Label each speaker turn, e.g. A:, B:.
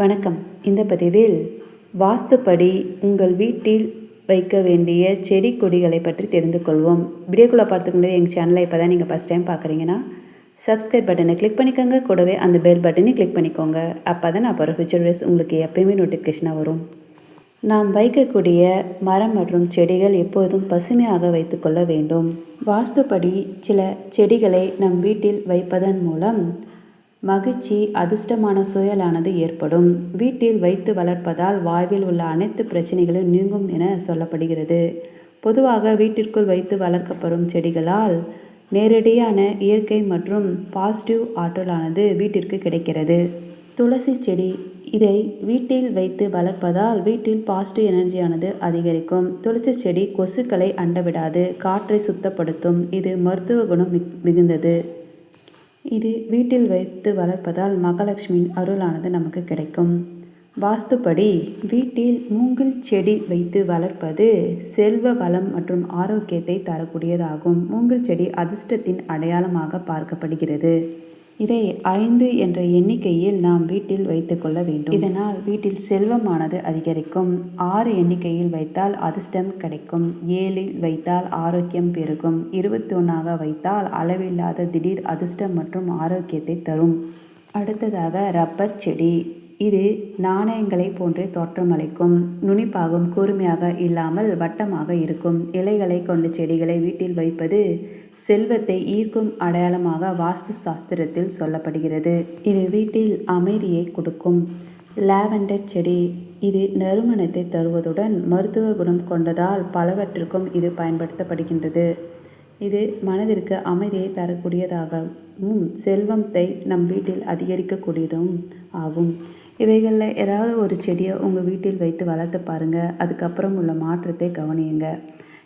A: வணக்கம். இந்த பதிவில் வாஸ்துப்படி உங்கள் வீட்டில் வைக்க வேண்டிய செடி கொடிகளை பற்றி தெரிந்து கொள்வோம். வீடியோக்குள்ளே பார்த்துக்கு முன்னாடி எங்கள் சேனலை இப்போ தான் நீங்கள் ஃபஸ்ட் டைம் பார்க்குறீங்கன்னா சப்ஸ்கிரைப் பட்டனை கிளிக் பண்ணிக்கோங்க. கூடவே அந்த பெல் பட்டனையும் கிளிக் பண்ணிக்கோங்க. அப்போ தான் நான் போகிற ஃபியூச்சர் வீடியோஸ் உங்களுக்கு எப்பயுமே நோட்டிஃபிகேஷனாக வரும். நாம் வைக்கக்கூடிய மரம் மற்றும் செடிகள் எப்போதும் பசுமையாக வைத்துக்கொள்ள வேண்டும். வாஸ்துப்படி சில செடிகளை நம் வீட்டில் வைப்பதன் மூலம் மகிழ்ச்சி அதிர்ஷ்டமான சூழலானது ஏற்படும். வீட்டில் வைத்து வளர்ப்பதால் வாய்வில் உள்ள அனைத்து பிரச்சனைகளும் நீங்கும் என சொல்லப்படுகிறது. பொதுவாக வீட்டிற்குள் வைத்து வளர்க்கப்படும் செடிகளால் நேரடியான இயற்கை மற்றும் பாசிட்டிவ் ஆற்றலானது வீட்டிற்கு கிடைக்கிறது. துளசி செடி இதை வீட்டில் வைத்து வளர்ப்பதால் வீட்டில் பாசிட்டிவ் எனர்ஜியானது அதிகரிக்கும். துளசி செடி கொசுக்களை அண்டவிடாது காற்றை சுத்தப்படுத்தும். இது மருத்துவ குணம் மிக் மிகுந்தது. இது வீட்டில் வைத்து வளர்ப்பதால் மகாலட்சுமியின் அருளானது நமக்கு கிடைக்கும். வாஸ்துப்படி வீட்டில் மூங்கில் செடி வைத்து வளர்ப்பது செல்வ வளம் மற்றும் ஆரோக்கியத்தை தரக்கூடியதாகும். மூங்கில் செடி அதிர்ஷ்டத்தின் அடையாளமாக பார்க்கப்படுகிறது. இதை ஐந்து என்ற எண்ணிக்கையில் நாம் வீட்டில் வைத்துக்கொள்ள வேண்டும். இதனால் வீட்டில் செல்வமானது அதிகரிக்கும். ஆறு எண்ணிக்கையில் வைத்தால் அதிர்ஷ்டம் கிடைக்கும். ஏழில் வைத்தால் ஆரோக்கியம் பெருகும். இருபத்தி ஒன்றாக வைத்தால் அளவில்லாத திடீர் அதிர்ஷ்டம் மற்றும் ஆரோக்கியத்தை தரும். அடுத்ததாக ரப்பர் செடி. இது நாணயங்களை போன்றே தோற்றமளிக்கும். நுனிப்பாகும் கூர்மையாக இல்லாமல் வட்டமாக இருக்கும். இலைகளை கொண்ட செடிகளை வீட்டில் வைப்பது செல்வத்தை ஈர்க்கும் அடையாளமாக வாஸ்து சாஸ்திரத்தில் சொல்லப்படுகிறது. இது வீட்டில் அமைதியை கொடுக்கும். லாவெண்டர் செடி இது நறுமணத்தை தருவதுடன் மருத்துவ குணம் கொண்டதால் பலவற்றுக்கும் இது பயன்படுத்தப்படுகின்றது. இது மனதிற்கு அமைதியை தரக்கூடியதாகவும் செல்வத்தை நம் வீட்டில் அதிகரிக்கக்கூடியதும் ஆகும். இவைகளில் ஏதாவது ஒரு செடியை உங்கள் வீட்டில் வைத்து வளர்த்து பாருங்கள் அதுக்கப்புறம் உள்ள மாற்றத்தை கவனியுங்க.